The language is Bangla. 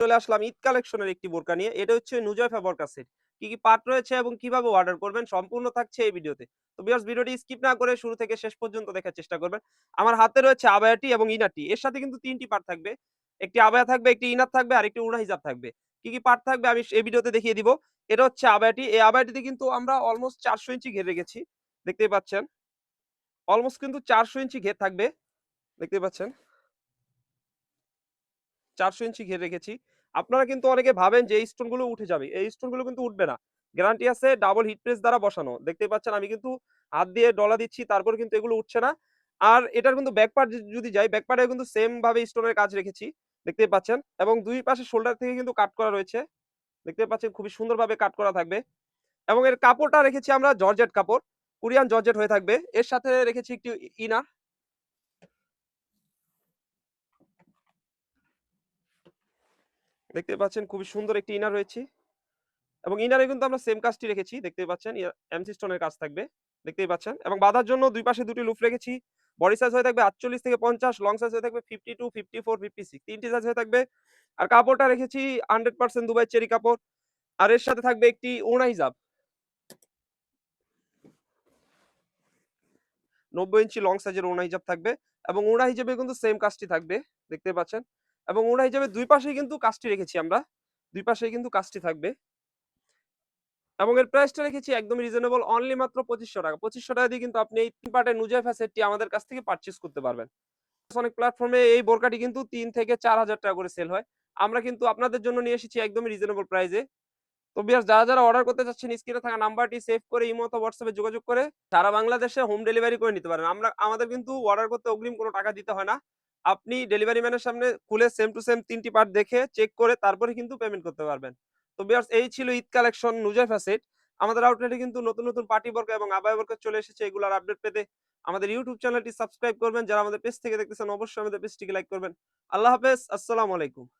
চলে আসলাম ঈদ কালেকশনের একটি বোরকা নিয়ে। এটা হচ্ছে নুজয় ফেব্রিক্স এর। কি, কি পার্ট রয়েছে এবং কীভাবে অর্ডার করবেন সম্পূর্ণ থাকছে এই ভিডিওতে। তো ভিউয়ার্স ভিডিওটি স্কিপ না করে শুরু থেকে শেষ পর্যন্ত দেখার চেষ্টা করবেন। আমার হাতে রয়েছে আবায়াটি এবং ইনারটি। এর সাথে কিন্তু ৩ টি পার্ট থাকবে। একটি আবায়া থাকবে, একটি ইনার থাকবে আর একটি উড়না হিজাব থাকবে। কি, কি পার্ট থাকবে আমি এই ভিডিওতে দেখিয়ে দিব। এটা হচ্ছে আবায়াটি। এই আবায়াটিতে কিন্তু আমরা অলমোস্ট ৪০০ ইঞ্চি ঘের রেখেছি। দেখতেই পাচ্ছেন। অলমোস্ট কিন্তু ৪০০ ইঞ্চি ঘের থাকবে। দেখতেই পাচ্ছেন। ৪০০ ইঞ্চি ঘের রেখেছি। আপনারা কিন্তু অনেকে ভাবেন যে, এই স্টোনগুলো উঠে যাবে। এই স্টোনগুলো কিন্তু উঠবে না। গ্যারান্টি আছে ডাবল হিট প্রেস দ্বারা বসানো। দেখতেই পাচ্ছেন আমি কিন্তু হাত দিয়ে ডলা দিচ্ছি, তারপরে কিন্তু এগুলো উঠছে না। আর এটার কিন্তু ব্যাক পার্ট যদি যাই ব্যাক পার্টেও কিন্তু সেম ভাবে স্টোনের কাজ রেখেছি। দেখতে পাচ্ছেন এবং দুই পাশে শোল্ডার থেকে কিন্তু কাট করা রয়েছে। দেখতে পাচ্ছেন খুবই সুন্দরভাবে কাট করা থাকবে। এবং এর কাপড়টা রেখেছি আমরা জর্জেট কাপড়। কোরিয়ান জর্জেট হয়ে থাকবে। এর সাথে রেখেছি একটি ইনার। দেখতেই পাচ্ছেন খুবই সুন্দর একটি ইনার রয়েছে। এবং ইনারে কিন্তু আমরা সেম কাজটি রেখেছি। দেখতেই পাচ্ছেন এমসি স্টোনের কাজ থাকবে। দেখতেই পাচ্ছেন এবং বাঁধার জন্য দুই পাশে ২ টি লুপ রেখেছি। বডি সাইজ হয়ে থাকবে ৪৮ থেকে ৫০, লং সাইজ হয়ে থাকবে 52, 54, 56 ৩ তিনটি সাইজ হয়ে থাকবে। আর কাপড়টা রেখেছি 100% দুবাই চেরি কাপড়। আর এর সাথে থাকবে একটি ওড়না হিজাব। ৯০ ইঞ্চি লং সাইজের ওড়না হিজাব থাকবে এবং ওড়না হিজাবে কিন্তু সেম কাজটি থাকবে। দেখতে পাচ্ছেন। এবং ওড়না হিজাবের ২ পাশেই কিন্তু কাজটি রেখেছি আমরা। ২ পাশেই কিন্তু কাজটি থাকবে। এবং এর প্রাইসটা রেখেছি একদমই রিজনেবল অনলি মাত্র ৳২৫০০ ৳২৫০০ দিয়ে কিন্তু আপনি এই ৩ পার্টের নুজাইফা সেটটি আমাদের কাছ থেকে পারচেজ করতে পারবেন। অনেক প্ল্যাটফর্মে এই বোরকাটি কিন্তু ৩ থেকে ৳৪০০০ করে সেল হয়। আমরা কিন্তু আপনাদের জন্য নিয়ে এসেছি একদমই রিজনেবল প্রাইসে। তো ভিউয়ার্স যারা, যারা অর্ডার করতে চাচ্ছেন স্ক্রিনে থাকা নাম্বারটি সেভ করে ইমো অথবা হোয়াটসঅ্যাপে যোগাযোগ করে সারা বাংলাদেশে হোম ডেলিভারি করে নিতে পারেন। আমরা আমাদের কিন্তু অর্ডার করতে অগ্রিম কোনো টাকা দিতে হয় না। আপনি ডেলিভারি ম্যানের সামনে খুলে সেম টু সেম তিনটি পার্ট দেখে চেক করে তারপরে কিন্তু পেমেন্ট করতে পারবেন। তো বিয়ার্স এই ছিল ঈদ কালেকশন নুজাই ফ্যাসেট আমাদের আউটলেটে কিন্তু নতুন, নতুন পার্টি বর্গ এবং আবাই বর্গ চলে এসেছে। এগুলার আপডেট পেতে আমাদের ইউটিউব চ্যানেলটি সাবস্ক্রাইব করবেন। যারা আমাদের পেজ থেকে দেখতেছেন অবশ্যই আমাদের পেজটিকে লাইক করবেন। আল্লাহ হাফেজ। আসসালামু আলাইকুম।